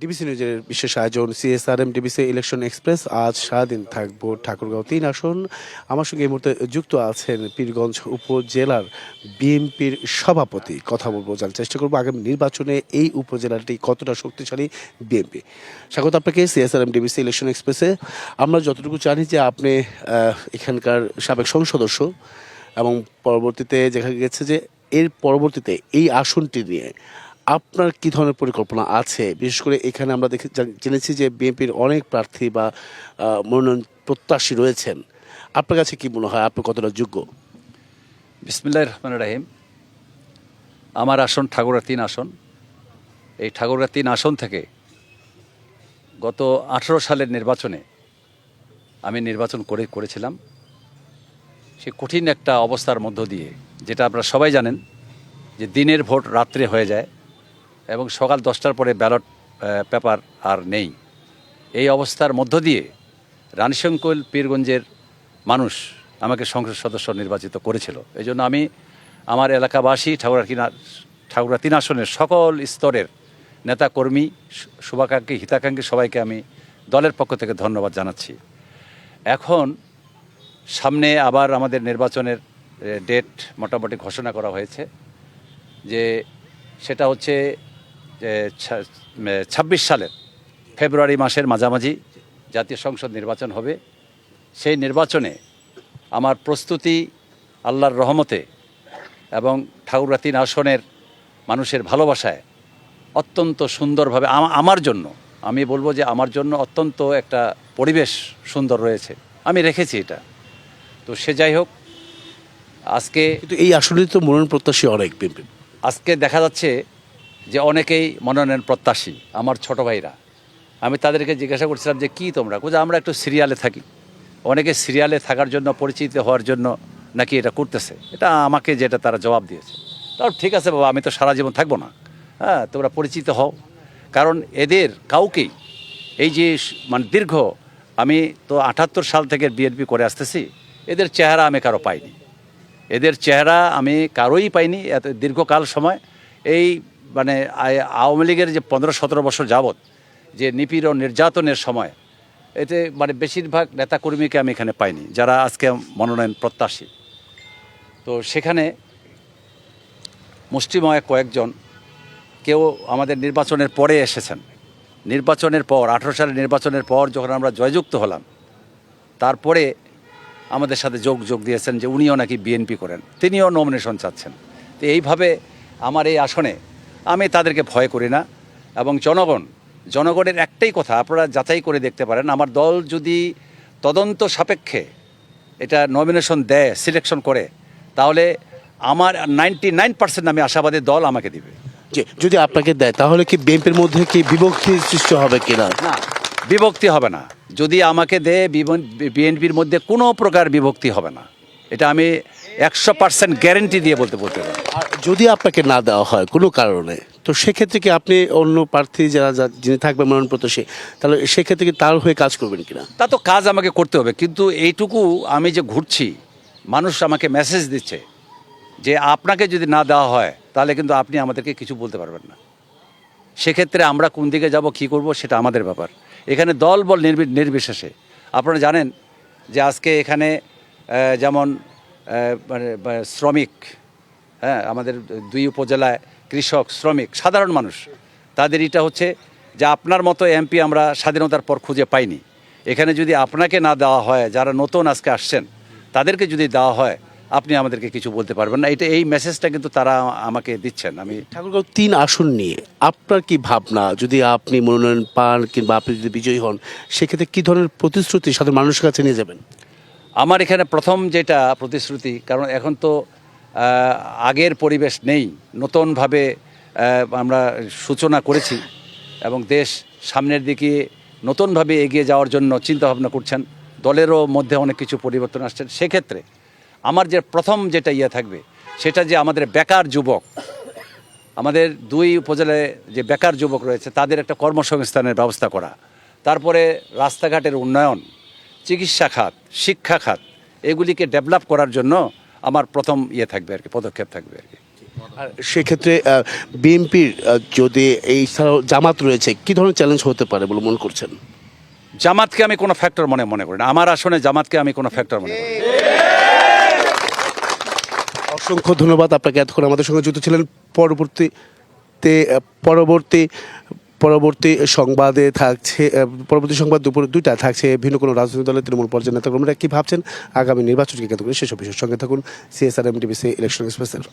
DBC নিউজের বিশেষ আয়োজন, সিএসআরএম, ডিবিসি ইলেকশন এক্সপ্রেস। আজ সারাদিন থাকব ঠাকুরগাঁও তিন আসন, আমার সঙ্গে এই মুহূর্তে যুক্ত আছেন পীরগঞ্জ উপজেলার বিএনপির সভাপতি। কথা বলব, জানার চেষ্টা করব আগামী নির্বাচনে এই উপজেলাটি কতটা শক্তিশালী বিএনপি। স্বাগত আপনাকে সিএসআরএম, ডিবিসি ইলেকশন এক্সপ্রেসে। আমরা যতটুকু জানি যে আপনি এখানকার সাবেক সংসদ সদস্য এবং পরবর্তীতে দেখা গেছে যে এর পরবর্তীতে এই আসনটি নিয়ে আপনার কি ধরনের পরিকল্পনা আছে? বিশেষ করে এখানে আমরা দেখে জেনেছি যে বিএনপির অনেক প্রার্থী বা মনোনয়ন প্রত্যাশী রয়েছেন। আপনার কাছে কি মনে হয়? আপনি কতটা যোগ্য? বিসমিল্লাহ রহমান রাহিম। আমার আসন ঠাকুরা তিন আসন। এই ঠাকুরা তিন আসন থেকে গত আঠেরো সালের নির্বাচনে আমি নির্বাচন করে, করেছিলাম। সে কঠিন একটা অবস্থার মধ্য দিয়ে, যেটা আপনারা সবাই জানেন যে দিনের ভোট রাত্রে হয়ে যায়। এবং সকাল দশটার পরে ব্যালট পেপার আর নেই। এই অবস্থার মধ্য দিয়ে রানীশঙ্কল পীরগঞ্জের মানুষ আমাকে সংসদ সদস্য নির্বাচিত করেছিল। এই জন্য আমি আমার এলাকাবাসী ঠাকুরা কিনা, ঠাকুরা তিন আসনের সকল স্তরের নেতাকর্মী, শুভাকাঙ্ক্ষী, হিতাকাঙ্ক্ষী সবাইকে আমি দলের পক্ষ থেকে ধন্যবাদ জানাচ্ছি। এখন সামনে আবার আমাদের নির্বাচনের ডেট মোটামুটি ঘোষণা করা হয়েছে যে সেটা হচ্ছে ছাব্বিশ সালের ফেব্রুয়ারি মাসের মাঝামাঝি জাতীয় সংসদ নির্বাচন হবে। সেই নির্বাচনে আমার প্রস্তুতি আল্লাহর রহমতে এবং ঠাকুরা তিন আসনের মানুষের ভালোবাসায় অত্যন্ত সুন্দরভাবে আমার জন্য আমি বলব যে আমার জন্য অত্যন্ত একটা পরিবেশ সুন্দর রয়েছে। আমি রেখেছি এটা। তো সে যাই হোক আজকে এই আসনে তো মনোনয়ন প্রত্যাশী অনেক আজকে দেখা যাচ্ছে যে অনেকেই মনোনয়ন প্রত্যাশী, আমার ছোট ভাইরা। আমি তাদেরকে জিজ্ঞাসা করছিলাম যে, কি তোমরা? কোথাও আমরা একটু সিরিয়ালে থাকি। অনেকে সিরিয়ালে থাকার জন্য, পরিচিত হওয়ার জন্য নাকি এটা করতেছে। এটা আমাকে যেটা তারা জবাব দিয়েছে। তাও ঠিক আছে বাবা, আমি তো সারা জীবন থাকব না। হ্যাঁ তোমরা পরিচিত হও। কারণ এদের কাউকেই এই যে মানে দীর্ঘ, আমি তো আটাত্তর সাল থেকে বিএনপি করে আসতেছি, এদের চেহারা আমি কারও পাইনি। এদের চেহারা আমি কারোই পাইনি এত দীর্ঘকাল সময়। এই মানে আওয়ামী লীগের যে পনেরো সতেরো বছর যাবৎ যে নিপীড়ন নির্যাতনের সময়, এতে মানে বেশিরভাগ নেতাকর্মীকে আমি এখানে পাইনি, যারা আজকে মনোনয়ন প্রত্যাশী। তো সেখানে মুষ্টিময় কয়েকজন কেউ আমাদের নির্বাচনের পরে এসেছেন। নির্বাচনের পর, আঠেরো সালের নির্বাচনের পর যখন আমরা জয়যুক্ত হলাম, তারপরে আমাদের সাথে যোগ যোগ দিয়েছেন যে উনিও নাকি বিএনপি করেন, তিনিও নমিনেশন চাচ্ছেন। তো এইভাবে আমার এই আসনে আমি তাদেরকে ভয় করি না। এবং জনগণ জনগণের একটাই কথা আপনারা যাচাই করে দেখতে পারেন আমার দল যদি তদন্ত সাপেক্ষে এটা নমিনেশন দেয় সিলেকশন করে তাহলে আমার নাইনটি নাইন পার্সেন্ট আমি আশাবাদী দল আমাকে দিবে। যে যদি আপনাকে দেয় তাহলে কি বিএনপির মধ্যে কি বিভক্তি সৃষ্টি হবে কিনা? না বিভক্তি হবে না। যদি আমাকে দেয় বিএনপির মধ্যে কোনো প্রকার বিভক্তি হবে না। এটা আমি একশো পার্সেন্ট গ্যারেন্টি দিয়ে বলতে বলতে পারি। আর যদি আপনাকে না দেওয়া হয় কোনো কারণে তো সেক্ষেত্রে কি আপনি অন্য প্রার্থী যারা যা- যিনি থাকবেন মনোনয়ন প্রত্যাশী তাহলে সেক্ষেত্রে কি তার হয়ে কাজ করবেন কিনা? তা তো কাজ আমাকে করতে হবে কিন্তু এইটুকু আমি যে ঘুরছি মানুষ আমাকে মেসেজ দিচ্ছে যে আপনাকে যদি না দেওয়া হয় তাহলে কিন্তু আপনি আমাদেরকে কিছু বলতে পারবেন না। সেক্ষেত্রে আমরা কোন দিকে যাব কি করব সেটা আমাদের ব্যাপার। এখানে দল বল নির্বি- নির্বিশেষে। আপনারা জানেন যে আজকে এখানে যেমন মানে শ্রমিক হ্যাঁ আমাদের দুই উপজেলায় কৃষক, শ্রমিক, সাধারণ মানুষ, তাদের এটা হচ্ছে যে আপনার মতো এমপি আমরা স্বাধীনতার পর খুঁজে পাইনি। এখানে যদি আপনাকে না দেওয়া হয়, যারা নতুন আজকে আসছেন, তাদেরকে যদি দেওয়া হয়, আপনি আমাদেরকে কিছু বলতে পারবেন না। এটা, এই মেসেজটা কিন্তু তারা আমাকে দিচ্ছেন। আমি ঠাকুরগাঁও তিন আসন নিয়ে, আপনার কি ভাবনা? যদি আপনি মনোনয়ন পান কিংবা আপনি যদি বিজয়ী হন, সেক্ষেত্রে কি ধরনের প্রতিশ্রুতি সাধারণ মানুষের কাছে নিয়ে যাবেন? আমার এখানে প্রথম যেটা প্রতিশ্রুতি, কারণ এখন তো আগের পরিবেশ নেই। নতুনভাবে আমরা সূচনা করেছি এবং দেশ সামনের দিকে নতুনভাবে এগিয়ে যাওয়ার জন্য চিন্তাভাবনা করছেন। দলেরও মধ্যে অনেক কিছু পরিবর্তন আসছেন সেক্ষেত্রে আমার যে প্রথম যেটা ইয়ে থাকবে, সেটা যে আমাদের বেকার যুবক, আমাদের দুই উপজেলায় যে বেকার যুবক রয়েছে, তাদের একটা কর্মসংস্থানের ব্যবস্থা করা। তারপরে রাস্তাঘাটের উন্নয়ন চিকিৎসা খাত শিক্ষা খাত এগুলিকে ডেভেলপ করার জন্য আমার প্রথম ইয়ে থাকবে আর কি পদক্ষেপ থাকবে আর কি। আর সেক্ষেত্রে বিএনপির যদি এই জামাত রয়েছে কি ধরনের চ্যালেঞ্জ হতে পারে বলে মনে করছেন? জামাতকে আমি কোনো ফ্যাক্টর মনে মনে করি না। আমার আসনে জামাতকে আমি কোনো ফ্যাক্টর মনে করি অসংখ্য ধন্যবাদ। আপনাকে এতক্ষণ আমাদের সঙ্গে যুক্ত ছিলেন। পরবর্তীতে পরবর্তী পরবর্তী সংবাদে থাকছে পরবর্তী সংবাদ দুপুর দুইটা থাকছে ভিন্ন কোনো রাজনৈতিক দলের তৃণমূল পর্যায়ের নেতাকর্মীরা কী ভাবছেন? আগামী নির্বাচনকে কেন্দ্র করে সেসব বিষয়ের সঙ্গে থাকুন। সিএসআর এম টিভিসি ইলেকশন এক্সপ্রেসের